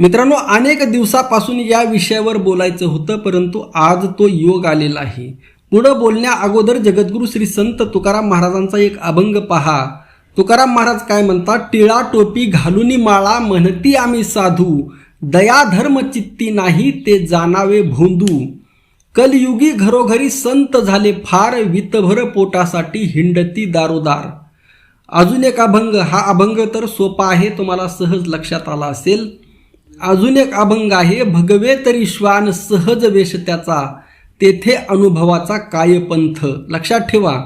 मित्रांनो अनेक दिवसापासून या विषयावर बोलायचं होतं परंतु आज तो योग आलेला आहे. पुढं बोलण्या अगोदर जगद्गुरू श्री संत तुकाराम महाराजांचा एक अभंग पहा. तुकाराम महाराज काय म्हणतात? टिळा टोपी घालूनी माळा म्हणती आम्ही साधू. दया धर्म चित्ती नाही ते जाणावे भोंदू. कलयुगी घरोघरी संत झाले फार वितभर पोटासाठी हिंडती दारोदार. अजून एक अभंग हा अभंग तर सोपा आहे तुम्हाला सहज लक्षात आला असेल. अजून एक अभंग आहे भगवे तरी श्वान सहज वेश त्याचा तेथे अनुभवाचा काय पंथ लक्षात ठेवा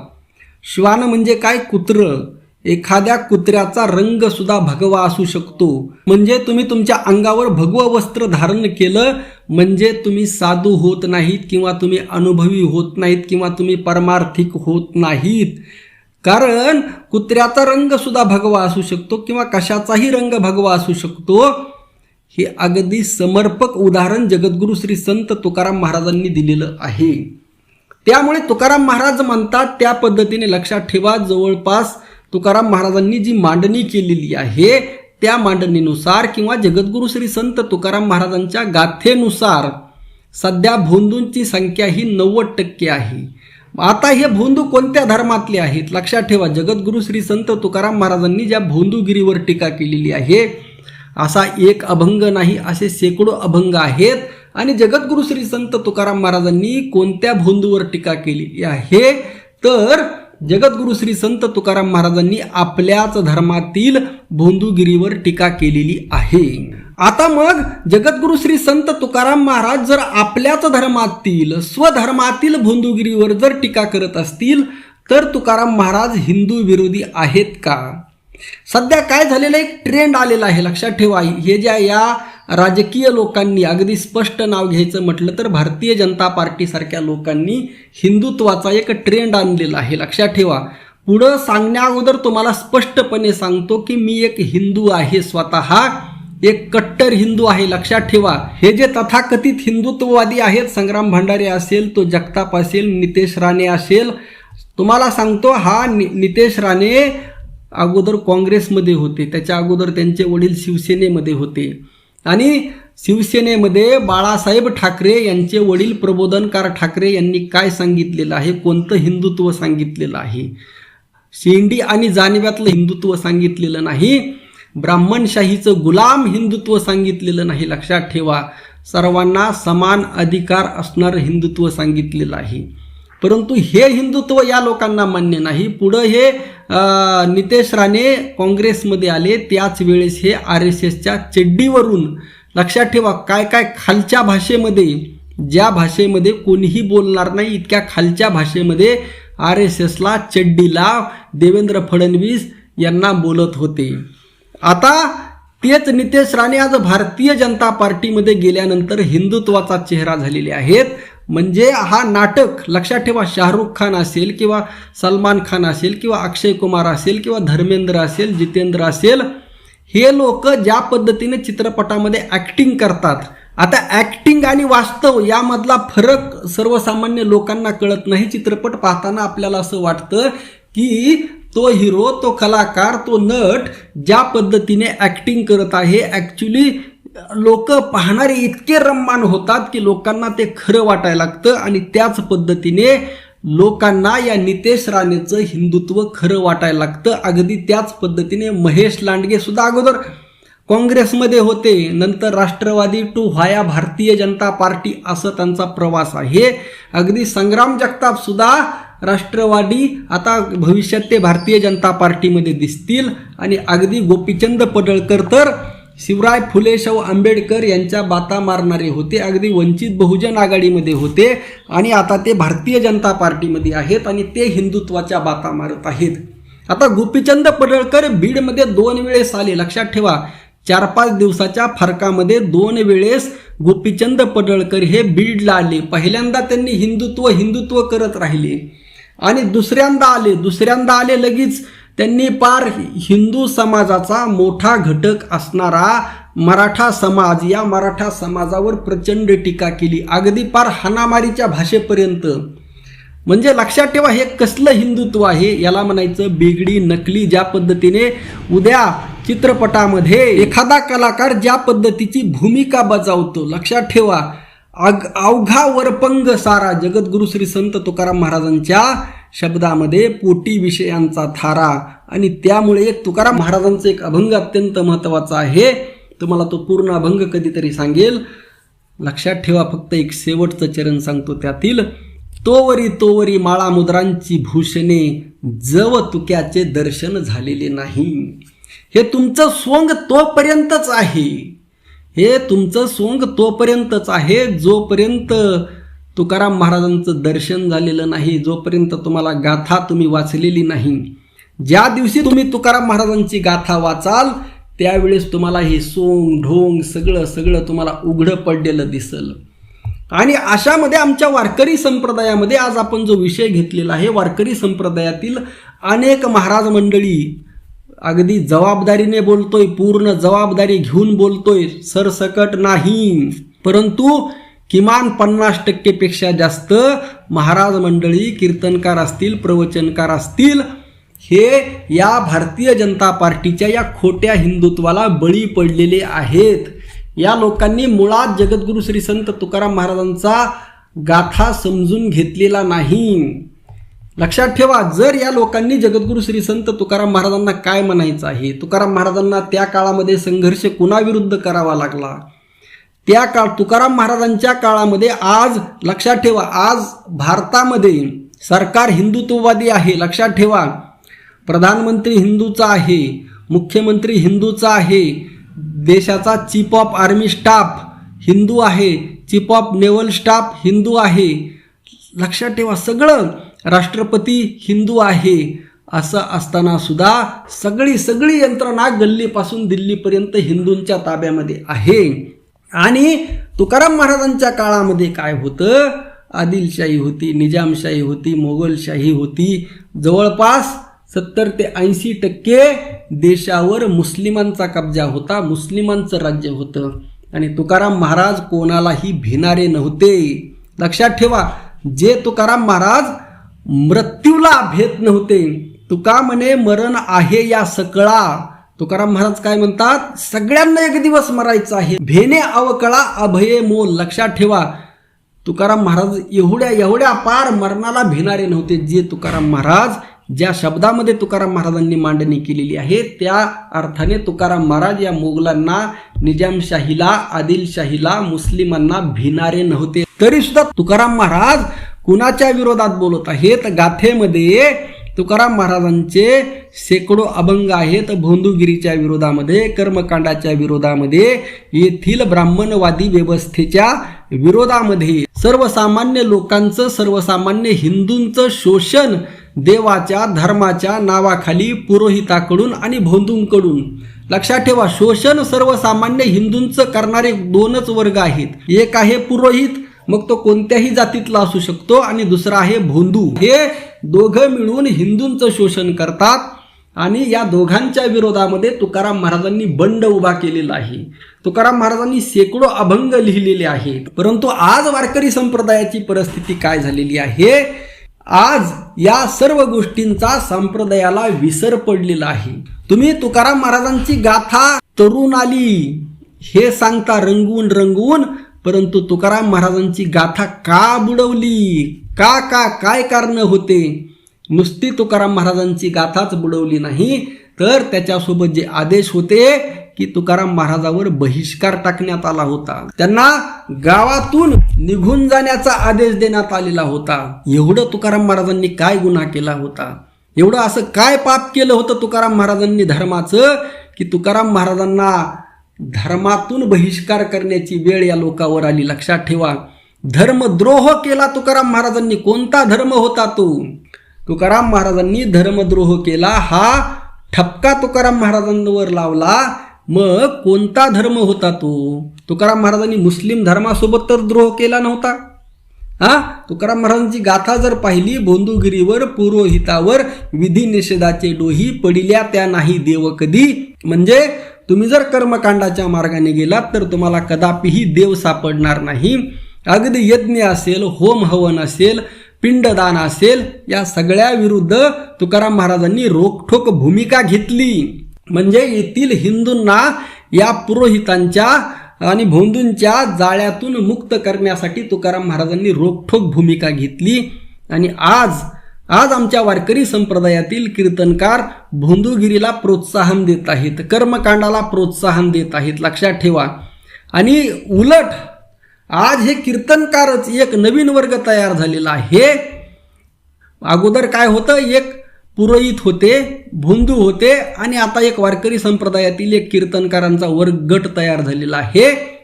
श्वान म्हणजे काय? कुत्र. एखाद्या कुत्र्याचा रंग सुद्धा भगवा असू शकतो. म्हणजे तुम्ही तुमच्या अंगावर भगवं वस्त्र धारण केलं म्हणजे तुम्ही साधू होत नाहीत किंवा तुम्ही अनुभवी होत नाहीत किंवा तुम्ही परमार्थिक होत नाहीत. कारण कुत्र्याचा रंग सुद्धा भगवा असू शकतो किंवा कशाचाही रंग भगवा असू शकतो. हे अगदी समर्पक उदाहरण जगद्गुरू श्री संत तुकाराम महाराजांनी दिलेलं आहे. त्यामुळे तुकाराम महाराज म्हणतात त्या पद्धतीने लक्षात ठेवा जवळपास तुकाराम महाराजांनी जी मांडणी केलेली आहे त्या मांडणीनुसार किंवा जगद्गुरू श्री संत तुकाराम महाराजांच्या गाथेनुसार सध्या भोंदूंची संख्या ही नव्वद टक्के आहे. आता हे भोंदू कोणत्या धर्मातले आहेत? लक्षात ठेवा जगद्गुरू श्री संत तुकाराम महाराजांनी ज्या भोंदूगिरीवर टीका केलेली आहे असा एक अभंग नाही असे शेकडो अभंग आहेत. आणि जगद्गुरु श्री संत तुकाराम महाराजांनी कोणत्या भोंदूवर टीका केली? आहे तर जगद्गुरु श्री संत तुकाराम महाराजांनी आपल्याच धर्मातील भोंदूगिरीवर टीका केलेली आहे. आता मग जगद्गुरु श्री संत तुकाराम महाराज जर आपल्याच धर्मातील स्वधर्मातील भोंदूगिरीवर जर टीका करत असतील तर तुकाराम महाराज हिंदू विरोधी आहेत का? सध्या काय झालेलं एक ट्रेंड आलेला आहे लक्षात ठेवा. हे ज्या या राजकीय लोकांनी अगदी स्पष्ट नाव घ्यायचं म्हटलं तर भारतीय जनता पार्टीसारख्या लोकांनी हिंदुत्वाचा एक ट्रेंड आणलेला आहे लक्षात ठेवा. पुढं सांगण्या अगोदर तुम्हाला स्पष्टपणे सांगतो की मी एक हिंदू आहे स्वतः एक कट्टर हिंदू आहे लक्षात ठेवा. हे जे तथाकथित हिंदुत्ववादी आहेत संग्राम भंडारे असेल तो जगताप असेल नितेश राणे असेल तुम्हाला सांगतो हा नि नितेश राणे अगोदर काँग्रेसमध्ये होते त्याच्या अगोदर त्यांचे वडील शिवसेनेमध्ये होते. आणि शिवसेनेमध्ये बाळासाहेब ठाकरे यांचे वडील प्रबोधनकार ठाकरे यांनी काय सांगितलेलं आहे? कोणतं हिंदुत्व सांगितलेलं आहे? शेंडी आणि जाणव्यातलं हिंदुत्व सांगितलेलं नाही. ब्राह्मणशाहीचं गुलाम हिंदुत्व सांगितलेलं नाही. लक्षात ठेवा सर्वांना समान अधिकार असणारं हिंदुत्व सांगितलेलं आहे. परंतु हे हिंदुत्व या लोकांना मान्य नाही. पुढं हे नितेश राणे काँग्रेसमध्ये आले. त्याच वेळेस हे आर एस एसच्या चड्डीवरून लक्षात ठेवा काय काय खालच्या भाषेमध्ये ज्या भाषेमध्ये कोणीही बोलणार नाही इतक्या खालच्या भाषेमध्ये आर एस एसला चेड्डीला देवेंद्र फडणवीस यांना बोलत होते. आता तेच नितेश राणे आज भारतीय जनता पार्टीमध्ये गेल्यानंतर हिंदुत्वाचा चेहरा झालेले आहेत. म्हणजे हा नाटक लक्षात ठेवा शाहरुख खान असेल किंवा सलमान खान असेल किंवा अक्षय कुमार असेल किंवा धर्मेंद्र असेल जितेंद्र असेल हे लोक ज्या पद्धतीने चित्रपटामध्ये ॲक्टिंग करतात. आता ॲक्टिंग आणि वास्तव यामधला फरक सर्वसामान्य लोकांना कळत नाही. चित्रपट पाहताना आपल्याला असं वाटतं की तो हिरो तो कलाकार तो नट ज्या पद्धतीने ॲक्टिंग करत आहे ॲक्च्युली लोक पाहणारे इतके रम्मान होतात की लोकांना ते खरं वाटायला लागतं आणि त्याच पद्धतीने लोकांना या नितेश राणेचं हिंदुत्व खरं वाटायला लागतं. अगदी त्याच पद्धतीने महेश लांडगे सुद्धा अगोदर काँग्रेसमध्ये होते नंतर Rashtrawadi to via Bharatiya Janata party असं त्यांचा प्रवास आहे. अगदी संग्राम जगताप सुद्धा राष्ट्रवादी आता भविष्यात ते भारतीय जनता पार्टीमध्ये दिसतील. आणि अगदी गोपीचंद पडळकर तर शिवराय फुले शाहू आंबेडकर यांच्या बाता मारणारे होते. अगदी वंचित बहुजन आघाडीमध्ये होते. आणि आता ते भारतीय जनता पार्टीमध्ये आहेत आणि ते हिंदुत्वाच्या बाता मारत आहेत. आता गोपीचंद पडळकर बीडमध्ये दोन वेळेस आले. लक्षात ठेवा चार पाच दिवसाच्या फरकामध्ये दोन वेळेस गोपीचंद पडळकर हे बीडला आले. पहिल्यांदा त्यांनी हिंदुत्व हिंदुत्व करत राहिले. आणि दुसऱ्यांदा आले. दुसऱ्यांदा आले लगेच त्यांनी पार हिंदू समाजाचा मोठा घटक असणारा मराठा समाज या मराठा समाजावर प्रचंड टीका केली. अगदी पार हाणामारीच्या भाषेपर्यंत. म्हणजे लक्षात ठेवा हे कसलं हिंदुत्व आहे? याला म्हणायचं बेगडी नकली ज्या पद्धतीने उद्या चित्रपटामध्ये एखादा कलाकार ज्या पद्धतीची भूमिका बजावतो. लक्षात ठेवा अग अवघा वरपंग सारा जगद्गुरु श्री संत तुकाराम महाराजांच्या शब्दामध्ये पोटी विषयांचा थारा आणि त्यामुळे एक तुकाराम महाराजांचा एक अभंग अत्यंत महत्त्वाचा आहे. तुम्हाला तो पूर्ण अभंग कधीतरी सांगेल. लक्षात ठेवा फक्त एक शेवटचं चरण सांगतो त्यातील. तोवरी तोवरी माळा मुद्रांची भूषणे जव तुक्याचे दर्शन झालेले नाही. हे तुमचं सोंग तोपर्यंतच आहे. हे तुमचं सोंग तोपर्यंतच आहे जोपर्यंत तुकाराम महाराजांचं दर्शन झालेलं नाही जोपर्यंत तुम्हाला गाथा तुम्ही वाचलेली नाही. ज्या दिवशी तुम्ही तुकाराम महाराजांची गाथा वाचाल त्यावेळेस तुम्हाला हे सोंग ढोंग सगळं सगळं तुम्हाला उघडं पडलेलं दिसल. आणि अशामध्ये आमच्या वारकरी संप्रदायामध्ये आज आपण जो विषय घेतलेला आहे वारकरी संप्रदायातील अनेक महाराज मंडळी अगदी जबाबदारीने बोलतोय पूर्ण जबाबदारी घेऊन बोलतोय सरसकट नाही. परंतु किमान पन्नास टक्केपेक्षा जास्त महाराज मंडळी कीर्तनकार असतील प्रवचनकार असतील हे या भारतीय जनता पार्टीच्या या खोट्या हिंदुत्वाला बळी पडलेले आहेत. या लोकांनी मुळात जगद्गुरु श्री संत तुकाराम महाराजांचा गाथा समजून घेतलेला नाही. लक्षात ठेवा जर या लोकांनी जगद्गुरु श्री संत तुकाराम महाराजांना काय म्हणायचं आहे? तुकाराम महाराजांना त्या काळामध्ये संघर्ष कुणाविरुद्ध करावा लागला? त्या काळ तुकाराम महाराजांच्या काळामध्ये आज लक्षात ठेवा आज भारतामध्ये सरकार हिंदुत्ववादी आहे लक्षात ठेवा. प्रधानमंत्री हिंदूचा आहे मुख्यमंत्री हिंदूचा आहे देशाचा chief of army staff Hindu आहे chief of naval staff Hindu आहे. लक्षात ठेवा सगळं राष्ट्रपती हिंदू आहे. असं असताना सुद्धा सगळी सगळी यंत्रणा गल्लीपासून दिल्लीपर्यंत हिंदूंच्या ताब्यामध्ये आहे. आणि तुकाराम महाराजांच्या काळामध्ये काय होतं? आदिलशाही होती निजामशाही होती मोगलशाही होती. जवळपास सत्तर ते ऐंशी टक्के देशावर मुस्लिमांचा कब्जा होता मुस्लिमांचं राज्य होतं. आणि तुकाराम महाराज कोणालाही भिणारे नव्हते. लक्षात ठेवा जे तुकाराम महाराज मृत्यूला भेट नव्हते. तुका म्हणे मरण आहे या सकळा. तुकाराम महाराज काय म्हणतात? सगळ्यांना एक दिवस मरायचं आहे. भेने अवकळा अभये मोल लक्षात ठेवा. तुकाराम महाराज एवढ्या एवढ्या पार मरणाला भिणारे नव्हते. जे तुकाराम महाराज ज्या शब्दामध्ये तुकाराम महाराजांनी मांडणी केलेली आहे त्या अर्थाने तुकाराम महाराज या मोगलांना निजामशाहीला आदिलशाहीला मुस्लिमांना भिणारे नव्हते. तरी सुद्धा तुकाराम महाराज कुणाच्या विरोधात बोलत आहेत? गाथेमध्ये तुकाराम महाराजांचे शेकडो अभंग आहेत. भोंदूगिरीच्या विरोधामध्ये कर्मकांडाच्या विरोधामध्ये येथील ब्राह्मणवादी व्यवस्थेच्या विरोधामध्ये. सर्वसामान्य लोकांचं सर्वसामान्य हिंदूंचं शोषण देवाच्या धर्माच्या नावाखाली पुरोहिताकडून आणि भोंदूंकडून. लक्षात ठेवा शोषण सर्वसामान्य हिंदूंचं करणारे दोनच वर्ग आहेत. एक आहे पुरोहित मग तो कोणत्याही जातीतला असू शकतो आणि दुसरा आहे भोंदू. हे दोघं मिळून हिंदूंचं शोषण करतात आणि या दोघांच्या विरोधामध्ये तुकाराम महाराजांनी बंड उभा केलेला आहे. तुकाराम महाराजांनी शेकडो अभंग लिहिलेले आहेत. परंतु आज वारकरी संप्रदायाची परिस्थिती काय झालेली आहे? आज या सर्व गोष्टींचा संप्रदायाला विसर पडलेला आहे. तुम्ही तुकाराम महाराजांची गाथा तरुण आली हे सांगता रंगवून रंगवून परंतु तुकाराम महाराजांची गाथा का बुडवली? का का काय कारण होते? नुसती तुकाराम महाराजांची गाथाच बुडवली नाही तर त्याच्यासोबत जे आदेश होते की तुकाराम महाराजावर बहिष्कार टाकण्यात आला होता. त्यांना गावातून निघून जाण्याचा आदेश देण्यात आलेला होता. एवढं तुकाराम महाराजांनी काय गुन्हा केला होता? एवढं असं काय पाप केलं होतं तुकाराम महाराजांनी धर्माचं की तुकाराम महाराजांना धर्मातून बहिष्कार करण्याची वेळ या लोकावर आली. लक्षात ठेवा. धर्मद्रोह केला तुकाराम महाराजांनी. कोणता धर्म होता तो? तुकाराम महाराजांनी धर्मद्रोह केला. हा ठपका तुकाराम महाराजांवर लावला. मग कोणता धर्म होता तो? तुकाराम महाराजांनी मुस्लिम धर्मासोबत तर द्रोह केला नव्हता. हा? तुकाराम महाराजांची गाथा जर पाहिली बोंदुगिरीवर पुरोहितावर विधी निषेधाचे डोही पडिल्या त्या नाही देव कधी. म्हणजे तुम्ही जर कर्मकांडाच्या मार्गाने गेलात तर तुम्हाला कदापिही देव सापडणार नाही. अगदी यज्ञ असेल होम हवन असेल पिंडदान असेल या सगळ्या विरुद्ध तुकाराम महाराजांनी रोखठोक भूमिका घेतली. म्हणजे येथील हिंदूंना या पुरोहितांच्या आणि भोंदूंच्या जाळ्यातून मुक्त करण्यासाठी तुकाराम महाराजांनी रोखठोक भूमिका घेतली. आणि आज आज आमच्या वारकरी संप्रदायातील कीर्तनकार भोंदूगिरीला प्रोत्साहन देत आहेत कर्मकांडाला प्रोत्साहन देत आहेत लक्षात ठेवा. आणि उलट आज हे कीर्तनकारच एक नवीन वर्ग तयार झालेला आहे. अगोदर काय होतं? एक पुरोहित होते भोंदू होते आणि आता एक वारकरी संप्रदायातील एक कीर्तनकारांचा वर्ग गट तयार झालेला आहे.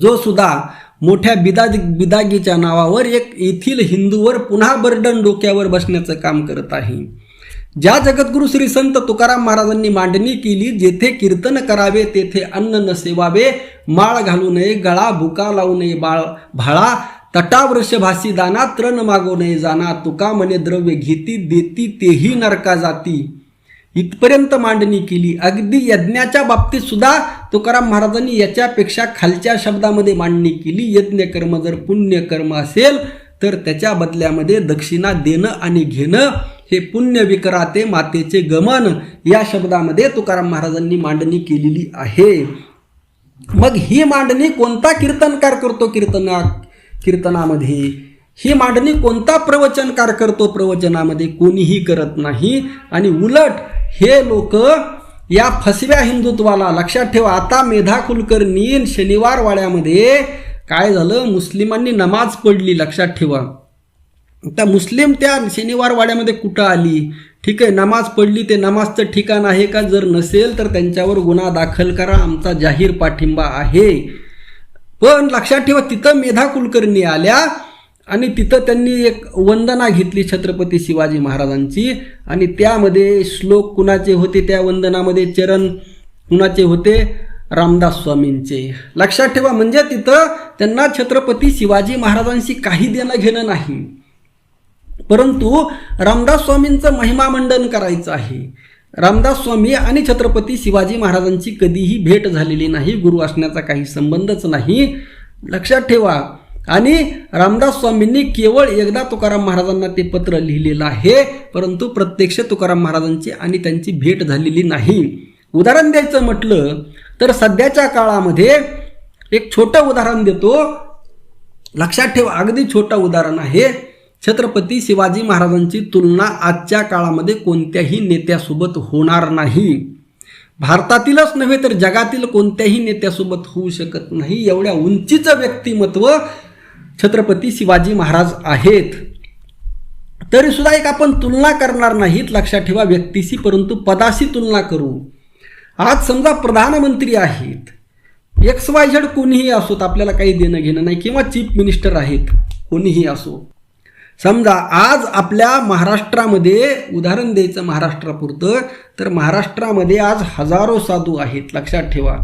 जो सुद्धा मोठ्या बिदा बिदागीच्या नावावर एक येथील हिंदूवर पुन्हा बर्डन डोक्यावर बसण्याचं काम करत आहे. ज्या जगद्गुरु श्री संत तुकाराम महाराजांनी मांडणी केली जेथे कीर्तन करावे तेथे अन्न न सेवावे माळ घालू नये गळा बुका लावू नये बाळ भाळा तटावृष भासी दाना तृण मागो नये जाना तुका म्हणे द्रव्य घेती देती तेही नरका जाती. इथपर्यंत मांडणी केली. अगदी यज्ञाच्या बाबतीत सुद्धा तुकाराम महाराजांनी याच्यापेक्षा खालच्या शब्दामध्ये मांडणी केली. यज्ञ कर्म जर पुण्य कर्म असेल तर त्याच्या बदल्यामध्ये दक्षिणा देणं आणि घेणं हे पुण्य विकराते मातेचे गमन या शब्दामध्ये तुकाराम महाराजांनी मांडणी केलेली आहे. मग ही मांडणी कोणता कीर्तनकार करतो कीर्तना कीर्तनामध्ये? ही मांडणी कोणता प्रवचनकार करतो प्रवचनामध्ये? कोणीही करत नाही. आणि उलट हे लोक या फसव्या हिंदुत्वाला लक्षात ठेवा. आता मेधा कुलकर्णी शनिवार वाड्यामध्ये काय झालं? मुस्लिमांनी नमाज पडली लक्षात ठेवा. त्या मुस्लिम त्या शनिवार वाड्यामध्ये कुठं आली? ठीक आहे नमाज पडली ते नमाजचं ठिकाण आहे का? जर नसेल तर त्यांच्यावर गुन्हा दाखल करा. आमचा जाहीर पाठिंबा आहे. पण लक्षात ठेवा तिथं मेधा कुलकर्णी आल्या. आणि तिथं त्यांनी एक वंदना घेतली छत्रपती शिवाजी महाराजांची. आणि त्यामध्ये श्लोक कुणाचे होते? त्या वंदनामध्ये चरण कुणाचे होते? रामदास स्वामींचे. लक्षात ठेवा म्हणजे तिथं त्यांना छत्रपती शिवाजी महाराजांशी काही देणं घेणं नाही. परंतु रामदास स्वामींचं महिमा मंडन करायचं आहे. रामदास स्वामी आणि छत्रपती शिवाजी महाराजांची कधीही भेट झालेली नाही गुरु असण्याचा काही संबंधच नाही. लक्षात ठेवा आणि रामदास स्वामींनी केवळ एकदा तुकाराम महाराजांना ते पत्र लिहिलेलं आहे परंतु प्रत्यक्ष तुकाराम महाराजांची आणि त्यांची भेट झालेली नाही. उदाहरण द्यायचं म्हटलं तर सध्याच्या काळामध्ये एक छोटं उदाहरण देतो. लक्षात ठेवा अगदी छोटं उदाहरण आहे. छत्रपती शिवाजी महाराजांची तुलना आजच्या काळामध्ये कोणत्याही नेत्यासोबत होणार नाही. भारतातीलच नव्हे तर जगातील कोणत्याही नेत्यासोबत होऊ शकत नाही. एवढ्या उंचीचं व्यक्तिमत्व छत्रपती शिवाजी महाराज आहेत. तरी सुद्धा एक आपण तुलना करणार नाहीत लक्षात ठेवा व्यक्तीशी परंतु पदाशी तुलना करू. आज समजा प्रधानमंत्री आहेत. एक्स वाय झेड कोणीही असोत आपल्याला काही देणं घेणं नाही किंवा चीफ मिनिस्टर आहेत कोणीही असो. समजा आज आपल्या महाराष्ट्रामध्ये उदाहरण द्यायचं महाराष्ट्रापुरतं तर महाराष्ट्रामध्ये आज हजारो साधू आहेत लक्षात ठेवा.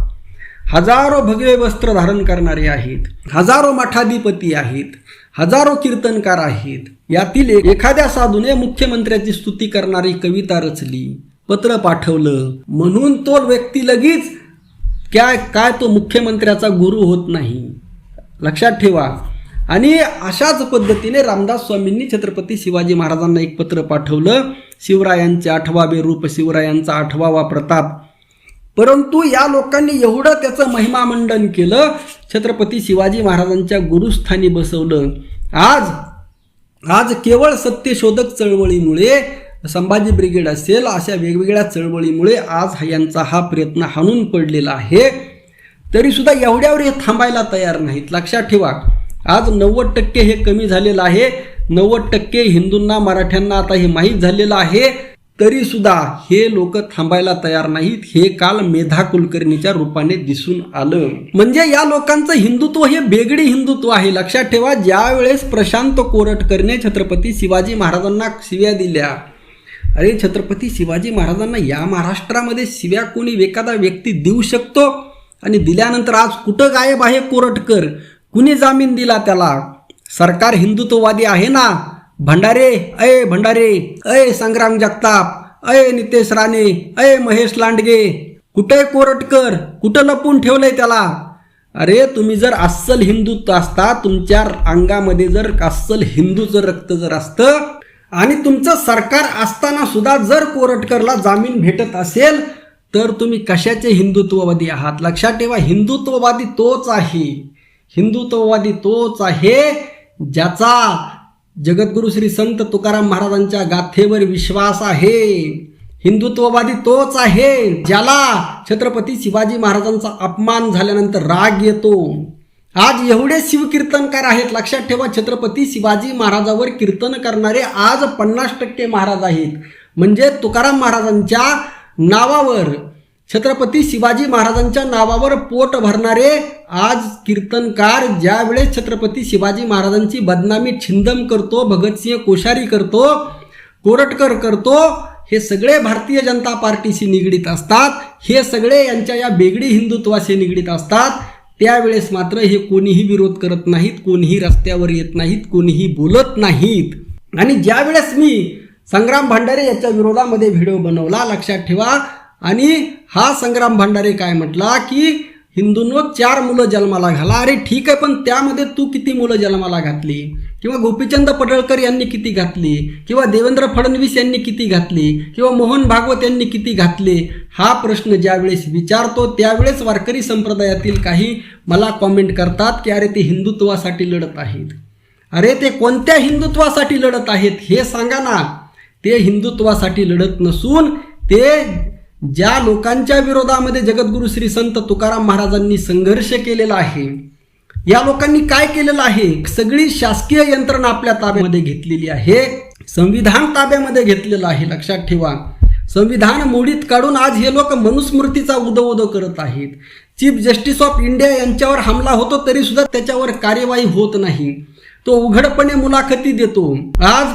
हजारो भगवे वस्त्र धारण करणारे आहेत हजारो मठाधिपती आहेत हजारो कीर्तनकार आहेत. यातील एखाद्या साधूने मुख्यमंत्र्याची स्तुती करणारी कविता रचली पत्र पाठवलं. म्हणून तो व्यक्ती लगेच काय काय तो मुख्यमंत्र्याचा गुरु होत नाही. लक्षात ठेवा. आणि अशाच पद्धतीने रामदास स्वामींनी छत्रपती शिवाजी महाराजांना एक पत्र पाठवलं. शिवरायांचे आठवावे रूप शिवरायांचा आठवावा प्रताप. परंतु या लोकांनी एवढं त्याचं महिमामंडन केलं छत्रपती शिवाजी महाराजांच्या गुरुस्थानी बसवलं. आज आज केवळ सत्यशोधक चळवळीमुळे संभाजी ब्रिगेड असेल अशा वेगवेगळ्या चळवळीमुळे आज यांचा हा प्रयत्न हाणून पडलेला आहे. तरीसुद्धा एवढ्यावर हे थांबायला तयार नाहीत. लक्षात ठेवा आज नव्वद टक्के हे कमी झालेलं आहे. नव्वद टक्के हिंदूंना मराठ्यांना आता हे माहीत झालेलं आहे. तरी सुद्धा हे लोक थांबायला तयार नाहीत. हे काल मेधा कुलकर्णीच्या रूपाने दिसून आलं. म्हणजे या लोकांचं हिंदुत्व हे बेगडी हिंदुत्व आहे. लक्षात ठेवा ज्या वेळेस प्रशांत कोरटकरने छत्रपती शिवाजी महाराजांना शिव्या दिल्या. अरे छत्रपती शिवाजी महाराजांना या महाराष्ट्रामध्ये शिव्या कोणी एखादा व्यक्ती देऊ शकतो? आणि दिल्यानंतर आज कुठं गायब आहे कोरटकर? कुणी जामीन दिला त्याला? सरकार हिंदुत्ववादी आहे ना? भंडारे अय भंडारे अय संग्राम जगताप अय नितेश राणे अय महेश लांडगे. कुठे कोरटकर? कुठं लपून ठेवलंय त्याला? अरे तुम्ही जर अस्सल हिंदुत्व असता तुमच्या अंगामध्ये जर अस्सल हिंदूचं रक्त जर असतं आणि तुमचं सरकार असताना सुद्धा जर कोरटकरला जामीन भेटत असेल तर तुम्ही कशाचे हिंदुत्ववादी आहात? लक्षात ठेवा हिंदुत्ववादी तोच आहे. हिंदुत्ववादी तोच आहे ज्याचा जगद्गुरु श्री संत तुकाराम महाराजांच्या गाथेवर विश्वास आहे. हिंदुत्ववादी तोच आहे. ज्याला छत्रपती शिवाजी महाराजांचा अपमान झाल्यानंतर राग येतो. आज एवढे शिवकीर्तनकार आहेत. लक्षात ठेवा छत्रपती शिवाजी महाराजावर कीर्तन करणारे आज पन्नास टक्के महाराज आहेत. म्हणजे तुकाराम महाराजांच्या नावावर छत्रपती शिवाजी महाराजांच्या नावावर पोट भरणारे आज कीर्तनकार ज्यावेळेस छत्रपती शिवाजी महाराजांची बदनामी छिंदम करतो भगतसिंह कोश्यारी करतो कोरटकर करतो हे सगळे भारतीय जनता पार्टीशी निगडीत असतात. हे सगळे यांच्या या बेगडी हिंदुत्वाशी निगडीत असतात. त्यावेळेस मात्र हे कोणीही विरोध करत नाहीत कोणीही रस्त्यावर येत नाहीत कोणीही बोलत नाहीत. आणि ज्यावेळेस मी संग्राम भांडारे याच्या विरोधामध्ये व्हिडिओ बनवला लक्षात ठेवा आणि हा संग्राम भांडारे काय म्हटला की हिंदूंनो चार मुलं जन्माला घाला. अरे ठीक आहे पण त्यामध्ये तू किती मुलं जन्माला घातली? किंवा गोपीचंद पडळकर यांनी किती घातली? किंवा देवेंद्र फडणवीस यांनी किती घातली? किंवा मोहन भागवत यांनी किती घातले? हा प्रश्न ज्यावेळेस विचारतो त्यावेळेस वारकरी संप्रदायातील काही मला कॉमेंट करतात की अरे ते हिंदुत्वासाठी लढत आहेत. अरे ते कोणत्या हिंदुत्वासाठी लढत आहेत हे सांगा ना. ते हिंदुत्वासाठी लढत नसून ते ज्या लोकांच्या विरोधामध्ये जगद्गुरु श्री संत तुकाराम महाराजांनी संघर्ष केलेला आहे या लोकांनी काय केलेलं आहे? सगळी शासकीय यंत्रणा आपल्या ताब्यामध्ये घेतलेली आहे संविधान ताब्यामध्ये घेतलेलं आहे. लक्षात ठेवा संविधान मोडीत काढून आज हे लोक मनुस्मृतीचा उदो उदो करत आहेत. चीफ जस्टिस ऑफ इंडिया यांच्यावर हमला होतो तरी सुद्धा त्याच्यावर कार्यवाही होत नाही. तो उघडपणे मुलाखती देतो. आज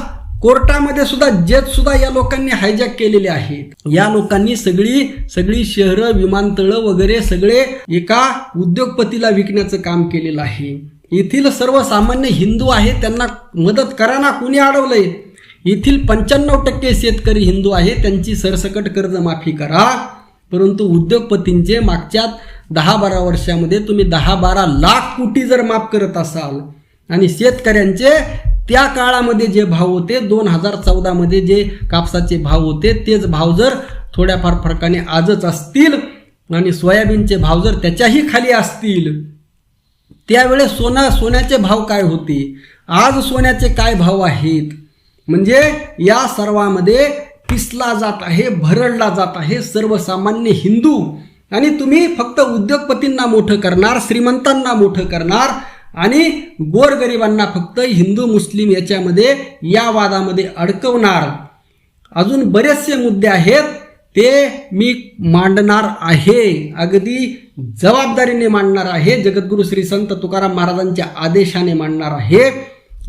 कोर्टामध्ये सुद्धा जज सुद्धा या लोकांनी हायजॅक केलेले आहेत. या लोकांनी सगळी सगळी शहरं विमानतळं वगैरे सगळे एका उद्योगपतीला विकण्याचं काम केलेलं आहे. येथील सर्वसामान्य हिंदू आहेत त्यांना मदत करा ना कुणी अडवलंय? येथील पंच्याण्णव टक्के शेतकरी हिंदू आहे त्यांची सरसकट कर्जमाफी करा. परंतु उद्योगपतींचे मागच्या दहा बारा वर्षामध्ये तुम्ही दहा बारा लाख कोटी जर माफ करत असाल आणि शेतकऱ्यांचे त्या काळामध्ये जे भाव होते दोन हजार चौदामध्ये जे कापसाचे भाव होते तेच भाव जर थोड्याफार फरकाने आजच असतील आणि सोयाबीनचे भाव जर त्याच्याही खाली असतील त्यावेळेस सोना सोन्याचे भाव काय होते? आज सोन्याचे काय भाव आहेत? म्हणजे या सर्वामध्ये पिसला जात आहे भरडला जात आहे सर्वसामान्य हिंदू. आणि तुम्ही फक्त उद्योगपतींना मोठं करणार श्रीमंतांना मोठं करणार आणि गोरगरिबांना फक्त हिंदू मुस्लिम याच्यामध्ये या वादामध्ये अडकवणार. अजून बरेचसे मुद्दे आहेत ते मी मांडणार आहे. अगदी जबाबदारीने मांडणार आहे. जगद्गुरु श्री संत तुकाराम महाराजांच्या आदेशाने मांडणार आहे.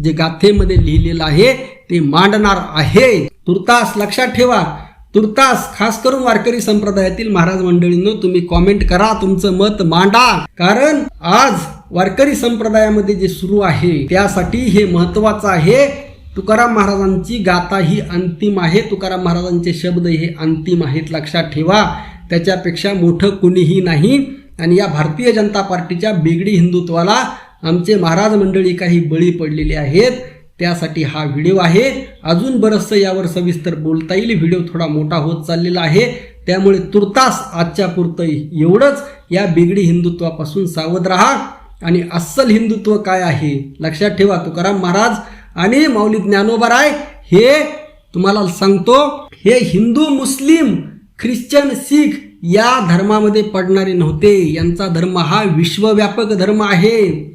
जे गाथेमध्ये लिहिलेलं आहे ते मांडणार आहे. तुर्तास लक्षात ठेवा तुर्तास खास करून वारकरी संप्रदायातील महाराज मंडळींनो तुम्ही कॉमेंट करा तुमचं मत मांडा. कारण आज वारकरी संप्रदायामध्ये जे सुरू आहे त्यासाठी हे महत्वाचं आहे. तुकाराम महाराजांची गाथा ही अंतिम आहे. तुकाराम महाराजांचे शब्द हे अंतिम आहेत लक्षात ठेवा. त्याच्यापेक्षा मोठं कुणीही नाही. आणि या भारतीय जनता पार्टीच्या बिगडी हिंदुत्वाला आमचे महाराज मंडळी काही बळी पडलेले आहेत. त्यासाठी हा व्हिडिओ आहे. अजून बरंचसं यावर सविस्तर बोलता येईल. व्हिडिओ थोडा मोठा होत चाललेला आहे. त्यामुळे तुर्तास आजच्या पुरतं एवढंच. या बिगडी हिंदुत्वापासून सावध राहा. आणि अस्सल हिंदुत्व काय आहे? लक्षात ठेवा तुकाराम महाराज आणि माऊली ज्ञानोबराय हे तुम्हाला सांगतो हे हिंदू मुस्लिम ख्रिश्चन शीख या धर्मामध्ये पडणारे नव्हते. यांचा धर्म हा विश्वव्यापक धर्म आहे.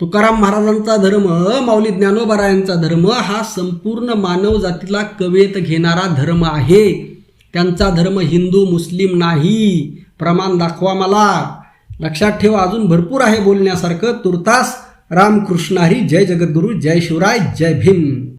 तुकाराम महाराजांचा धर्म माऊली ज्ञानोबरायांचा धर्म हा संपूर्ण मानव जातीला कवेत घेणारा धर्म आहे. त्यांचा धर्म हिंदू मुस्लिम नाही. प्रमाण दाखवा मला. लक्षात ठेवा अजून भरपूर आहे बोलण्यासारखं. तुर्तास रामकृष्ण हरी जय जगद्गुरू जय शिवराय जय भीम.